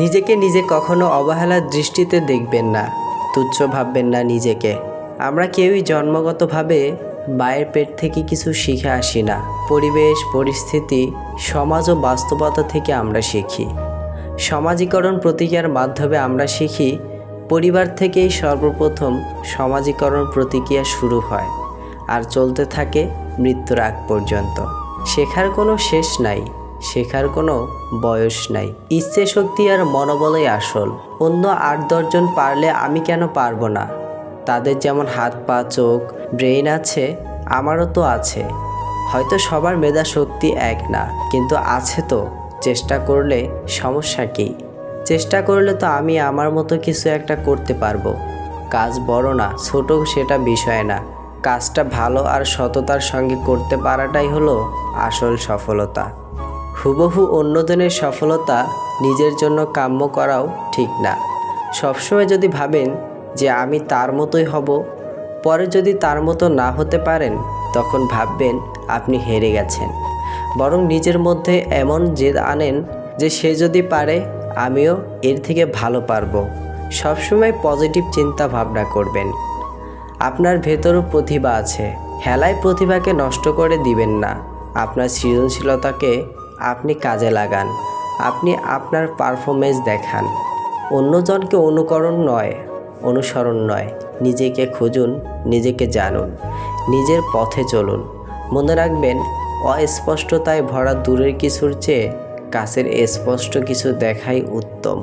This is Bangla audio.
নিজেকে নিজে কখনো অবহেলার দৃষ্টিতে দেখবেন না, তুচ্ছ ভাববেন না নিজেকে। আমরা কেউই জন্মগতভাবে মায়ের পেট থেকে কিছু শিখে আসি না। পরিবেশ, পরিস্থিতি, সমাজ ও বাস্তবতা থেকে আমরা শিখি। সমাজীকরণ প্রতিক্রিয়ার মাধ্যমে আমরা শিখি, পরিবার থেকেই সর্বপ্রথম সমাজীকরণ প্রতিক্রিয়া শুরু হয় আর চলতে থাকে মৃত্যুর আগ পর্যন্ত। শেখার কোনো শেষ নাই। শেখার কোনো বয়স নাই। ইচ্ছে শক্তি আর মনোবলই আসল। অন্য আট দশজন পারলে আমি কেন পারব না? তাদের যেমন হাত, পা, চোখ, ব্রেইন আছে, আমারও তো আছে। হয়তো সবার মেধা শক্তি এক না, কিন্তু আছে তো। চেষ্টা করলে সমস্যা কী? চেষ্টা করলে তো আমি আমার মতো কিছু একটা করতে পারব। কাজ বড় না, ছোট সেটা বিষয় না। কাজটা ভালো আর সততার সঙ্গে করতে পারাটাই হলো আসল সফলতা। হুবহু অন্যজনের সফলতা নিজের জন্য কাম্য করাও ঠিক না। সবসময় যদি ভাবেন যে আমি তার মতোই হব, পরে যদি তার মতো না হতে পারেন, তখন ভাববেন আপনি হেরে গেছেন। বরং নিজের মধ্যে এমন জেদ আনেন যে সে যদি পারে, আমিও এর থেকে ভালো পারব। সবসময় পজিটিভ চিন্তা ভাবনা করবেন। আপনার ভেতরও প্রতিভা আছে। হেলায় প্রতিভাকে নষ্ট করে দিবেন না। আপনার সৃজনশীলতাকে আপনি কাজে লাগান। আপনি আপনার পারফরমেন্স দেখান। অন্যজনকে অনুকরণ নয়, অনুসরণ নয়। নিজেকে খুঁজুন, নিজেকে জানুন, নিজের পথে চলুন। মনে রাখবেন, অস্পষ্টতায় ভরা দূরের কিছুর চেয়ে কাছের স্পষ্ট কিছু দেখাই উত্তম।